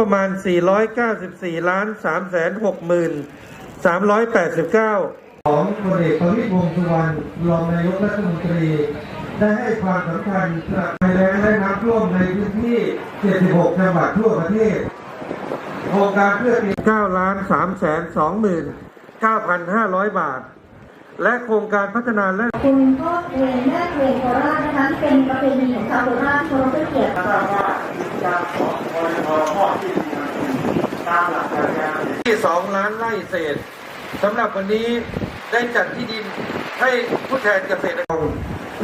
ประมาณ 494 ล้าน3แสน6หมื่น389 ของพลเอกประวิตรวงษ์สุวรรณรองนายกรัฐมนตรี ได้ให้ความสำคัญกับภัยแล้งและน้ำท่วมในพื้นที่ 76 จังหวัดทั่วประเทศโครงการเพื่อเตรียม9ล้าน3แสน2หมื่น9,500 บาท และโครงการพัฒนาและคุณพ่อเพลงแม่เพลงโคราชนะคะที่เป็นประเพณีของชาวโคราชเคารพเกียรติ 12 ล้านไร่เศษสำหรับวันนี้ได้จัดที่ดินให้ผู้แทนเกษตรกร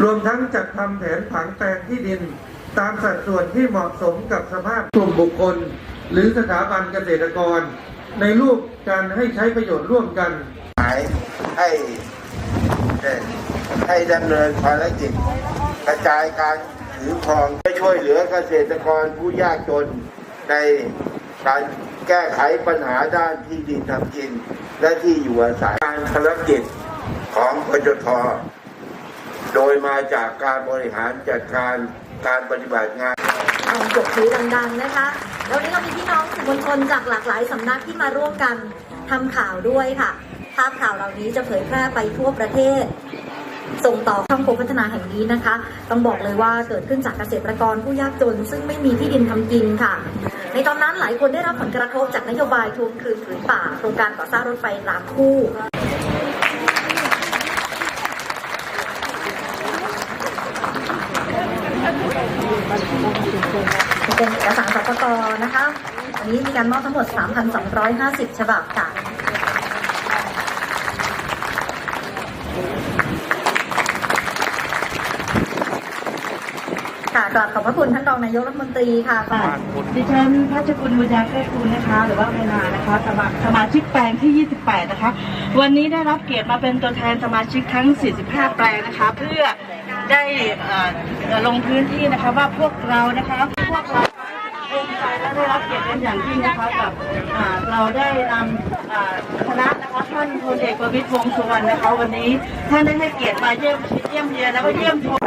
รวมทั้งจัดทำแผนผังแปลงที่ดิน ตามสัดส่วนที่เหมาะสมกับสภาพกลุ่มบุคคล หรือสถาบันเกษตรกร ในรูปการให้ใช้ประโยชน์ร่วมกันหมายให้ให้ดำเนินภารกิจ กระจายการถือครองช่วยเหลือเกษตรกรผู้ยากจนใน การแก้ไขปัญหาด้านที่ดินทำกิน และที่อยู่อาศัยการภารกิจของปจทโดยมาจากการบริหารจัดการการปฏิบัติงานเอาปกถือดังๆนะคะ แล้วนนี้เรามีพี่น้องสื่อมวลชนจากหลากหลายสำนักที่มาร่วมกันทำข่าวด้วยค่ะ ภาพข่าวเหล่านี้จะเผยแพร่ไปทั่วประเทศ ส่งต่อช่องโคพัฒนาแห่งนี้นะคะ ต้องบอกเลยว่าเกิดขึ้นจากเกษตรกรผู้ยากจน ซึ่งไม่มีที่ดินทำกินค่ะ ในตอนนั้นหลายคนได้รับผลกระทบจากนโยบายทวงคืนผืนป่าโครงการก่อสร้างรถไฟรางคู่เป็นเอกสารสปกนะคะวันนี้มีการมอบทั้งหมด 3,250 ฉบับค่ะ กราบขอบพระคุณท่านรองนายกรัฐมนตรีค่ะค่ะดิฉันพัชกุลบุญญาแก้คุณนะคะ หรือว่าเวนานะคะสมาสมาชิกแปลงที่ 28 นะคะ วันนี้ได้รับเกียรติมาเป็นตัวแทนสมาชิกทั้ง 45 แปลงนะคะ เพื่อได้เอ่อลงพื้นที่นะคะว่าพวกเรานะคะพวกเราภูมิใจและได้รับเกียรติเป็นอย่างยิ่งนะคะกับอ่าเราได้นำอ่าคณะนะคะท่านพลเอกประวิตรวงษ์สุวรรณนะคะ วันนี้ท่านได้ให้เกียรติมาเยี่ยมเยี่ยมเยียนแล้วก็เยี่ยมชม